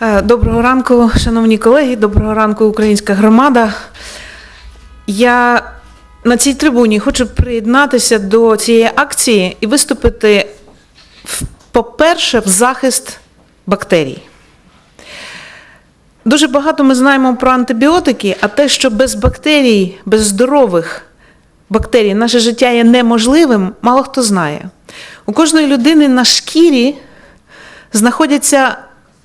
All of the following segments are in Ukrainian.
Е, Доброго ранку, шановні колеги, доброго ранку, українська громада. Я на цій трибуні хочу приєднатися до цієї акції і виступити, по-перше, в захист бактерій. Дуже багато ми знаємо про антибіотики, а те, що без бактерій, без здорових бактерій наше життя є неможливим, мало хто знає. У кожної людини на шкірі знаходяться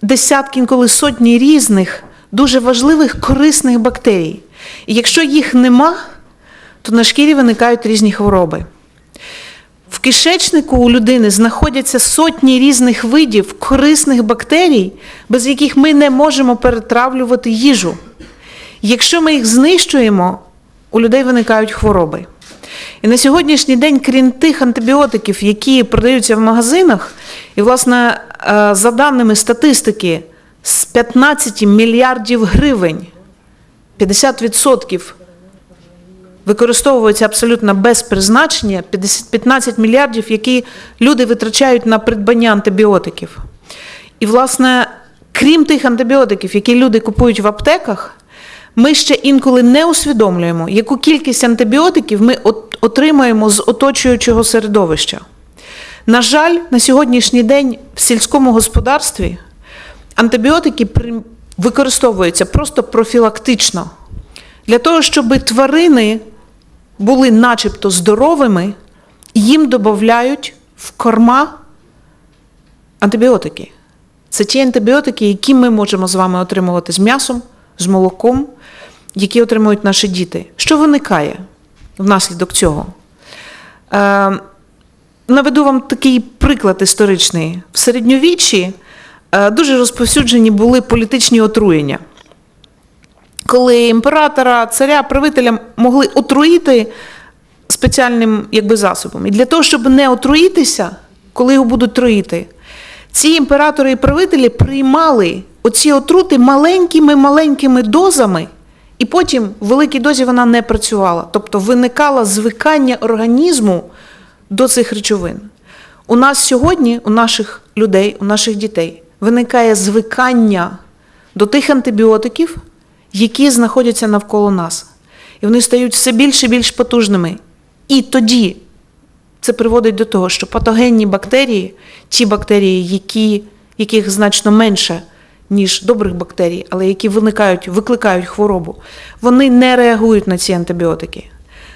десятки, інколи сотні різних, дуже важливих корисних бактерій. І якщо їх нема, то на шкірі виникають різні хвороби. В кишечнику у людини знаходяться сотні різних видів корисних бактерій, без яких ми не можемо перетравлювати їжу. Якщо ми їх знищуємо, у людей виникають хвороби. І на сьогоднішній день, крім тих антибіотиків, які продаються в магазинах, і, власне, е, за даними статистики, з 15 мільярдів гривень 50% використовуються абсолютно без призначення 15 мільярдів, які люди витрачають на придбання антибіотиків. І, власне, крім тих антибіотиків, які люди купують в аптеках, ми ще інколи не усвідомлюємо, яку кількість антибіотиків ми от- отримаємо з оточуючого середовища. На жаль, на сьогоднішній день в сільському господарстві антибіотики використовуються просто профілактично. Для того, щоб тварини були начебто здоровими, їм додають в корма антибіотики. Це ті антибіотики, які ми можемо з вами отримувати з м'ясом, з молоком, які отримують наші діти. Що виникає внаслідок цього? Е, наведу вам такий приклад історичний. В середньовіччі е, дуже розповсюджені були політичні отруєння коли імператора, царя, правителя могли отруїти спеціальним якби, засобом. І для того, щоб не отруїтися, коли його будуть труїти, ці імператори і правителі приймали оці отрути маленькими-маленькими дозами, і потім в великій дозі вона не працювала. Тобто виникало звикання організму до цих речовин. У нас сьогодні, у наших людей, у наших дітей, виникає звикання до тих антибіотиків, які знаходяться навколо нас. І вони стають все більш і більш потужними. І тоді це приводить до того, що патогенні бактерії, ті бактерії, які, яких значно менше, ніж добрих бактерій, але які виникають, викликають хворобу, вони не реагують на ці антибіотики.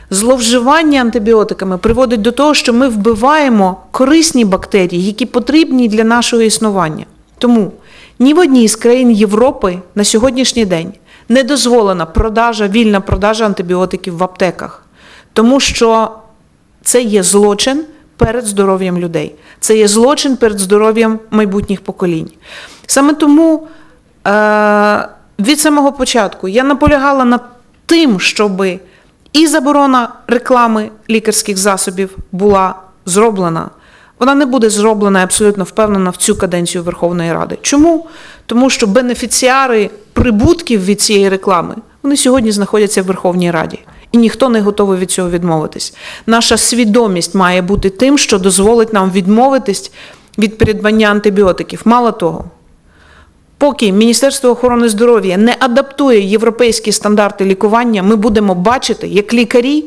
Зловживання антибіотиками приводить до того, що ми вбиваємо корисні бактерії, які потрібні для нашого існування. Тому ні в одній з країн Європи на сьогоднішній день не дозволена продажа, вільна продажа антибіотиків в аптеках, тому що це є злочин перед здоров'ям людей, це є злочин перед здоров'ям майбутніх поколінь. Саме тому е- від самого початку я наполягала над тим, щоби і заборона реклами лікарських засобів була зроблена. Вона не буде зроблена я абсолютно впевнена в цю каденцію Верховної Ради. Чому? Тому що бенефіціари прибутків від цієї реклами вони сьогодні знаходяться в Верховній Раді. І ніхто не готовий від цього відмовитись. Наша свідомість має бути тим, що дозволить нам відмовитись від придбання антибіотиків. Мало того, Поки Міністерство охорони здоров'я не адаптує європейські стандарти лікування, ми будемо бачити, як лікарі,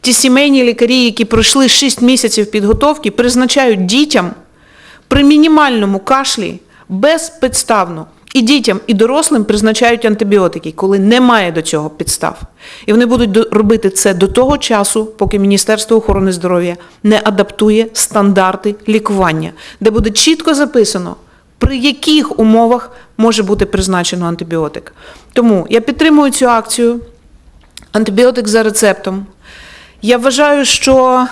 ті сімейні лікарі, які пройшли 6 місяців підготовки, призначають дітям при мінімальному кашлі безпідставно. І дітям, і дорослим призначають антибіотики, коли немає до цього підстав. І вони будуть робити це до того часу, поки Міністерство охорони здоров'я не адаптує стандарти лікування, де буде чітко записано, при яких умовах може бути призначено антибіотик. Тому я підтримую цю акцію антибіотик за рецептом. Я вважаю, що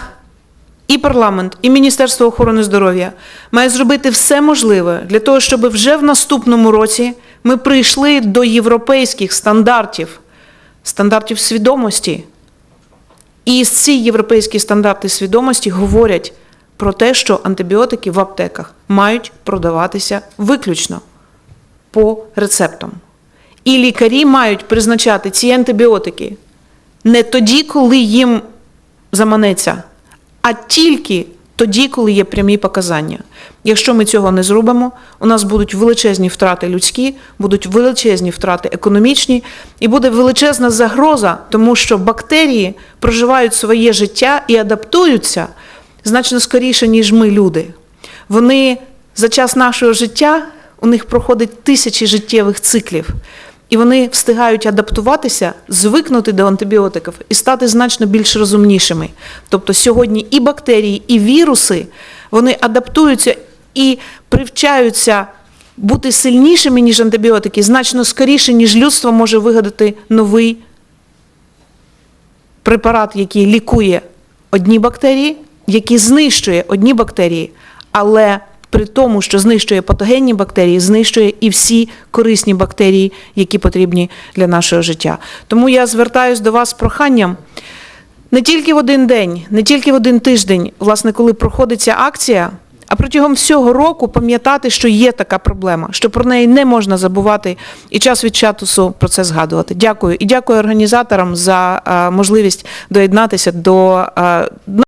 і парламент, і Міністерство охорони здоров'я має зробити все можливе для того, щоб вже в наступному році ми прийшли до європейських стандартів, стандартів свідомості. І ці європейські стандарти свідомості говорять про те, що антибіотики в аптеках мають продаватися виключно по рецептам. І лікарі мають призначати ці антибіотики не тоді, коли їм заманеться, а тільки тоді, коли є прямі показання. Якщо ми цього не зробимо, у нас будуть величезні втрати людські, будуть величезні втрати економічні, і буде величезна загроза, тому що бактерії проживають своє життя і адаптуються значно скоріше, ніж ми, люди. Вони за час нашого життя у них проходить тисячі життєвих циклів. І вони встигають адаптуватися, звикнути до антибіотиків і стати значно більш розумнішими. Тобто сьогодні і бактерії, і віруси вони адаптуються і привчаються бути сильнішими, ніж антибіотики, значно скоріше, ніж людство може вигадати новий препарат, який лікує одні бактерії, який знищує одні бактерії, але при тому, що знищує патогенні бактерії, знищує і всі корисні бактерії, які потрібні для нашого життя. Тому я звертаюся до вас з проханням. Не тільки в один день, не тільки в один тиждень, власне, коли проходить ця акція, а протягом всього року пам'ятати, що є така проблема, що про неї не можна забувати і час від часу про це згадувати. Дякую і дякую організаторам за е, можливість доєднатися до е,